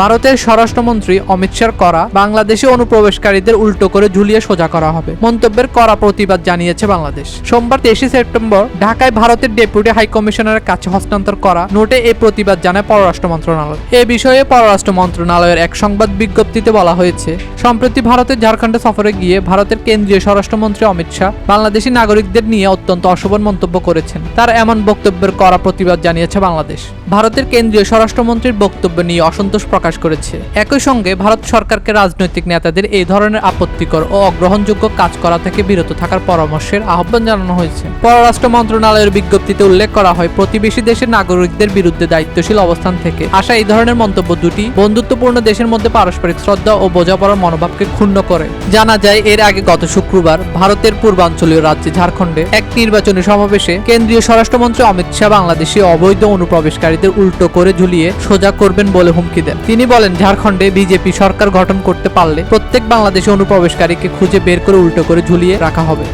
ভারতের স্বরাষ্ট্রমন্ত্রী অমিত শাহর করা বাংলাদেশে অনুপ্রবেশকারীদের উল্টো করে ঝুলিয়ে সোজা করা হবে। মন্তব্যের কড়া প্রতিবাদ জানিয়েছে বাংলাদেশ। সোমবার তেইশে সেপ্টেম্বর ঢাকায় ভারতের ডেপুটি হাই কমিশনারের কাছে হস্তান্তর করা নোটে এই প্রতিবাদ জানায় পররাষ্ট্র মন্ত্রণালয়। এ বিষয়ে পররাষ্ট্র মন্ত্রণালয়ের এক সংবাদ বিজ্ঞপ্তিতে বলা হয়েছে, সম্প্রতি ভারতের ঝাড়খণ্ডে সফরে গিয়ে ভারতের কেন্দ্রীয় স্বরাষ্ট্রমন্ত্রী অমিত শাহ বাংলাদেশি নাগরিকদের নিয়ে অত্যন্ত অশোভন মন্তব্য করেছেন। তার এমন বক্তব্যের কড়া প্রতিবাদ জানিয়েছে বাংলাদেশ। ভারতের কেন্দ্রীয় স্বরাষ্ট্রমন্ত্রীর বক্তব্য নিয়ে অসন্তোষ প্রকাশ করেছে। একই সঙ্গে ভারত সরকারকে রাজনৈতিক নেতাদের এই ধরনের আপত্তিকর ও অগ্রহণযোগ্য কাজ করা থেকে বিরত থাকার পরামর্শের আহ্বান জানানো হয়েছে। পররাষ্ট্র মন্ত্রণালয়ের বিজ্ঞপ্তিতে উল্লেখ করা হয়, প্রতিবেশী দেশের নাগরিকদের বিরুদ্ধে দায়িত্বশীল অবস্থান থেকে আসা এই ধরনের মন্তব্য দুটি বন্ধুত্বপূর্ণ দেশের মধ্যে পারস্পরিক শ্রদ্ধা ও বোঝাপড়ার মনোভাবকে ক্ষুণ্ণ করে। জানা যায়, এর আগে গত শুক্রবার ভারতের পূর্বাঞ্চলীয় রাজ্যে ঝাড়খণ্ডে এক নির্বাচনী সমাবেশে কেন্দ্রীয় স্বরাষ্ট্রমন্ত্রী অমিত শাহ বাংলাদেশে অবৈধ অনুপ্রবেশকারীদের উল্টো করে ঝুলিয়ে সোজা করবেন বলে হুমকি দেন। তিনি বলেন, ঝাড়খণ্ডে বিজেপি সরকার গঠন করতে পারলে প্রত্যেক বাংলাদেশি অনুপ্রবেশকারীকে খুঁজে বের করে উল্টো করে ঝুলিয়ে রাখা হবে।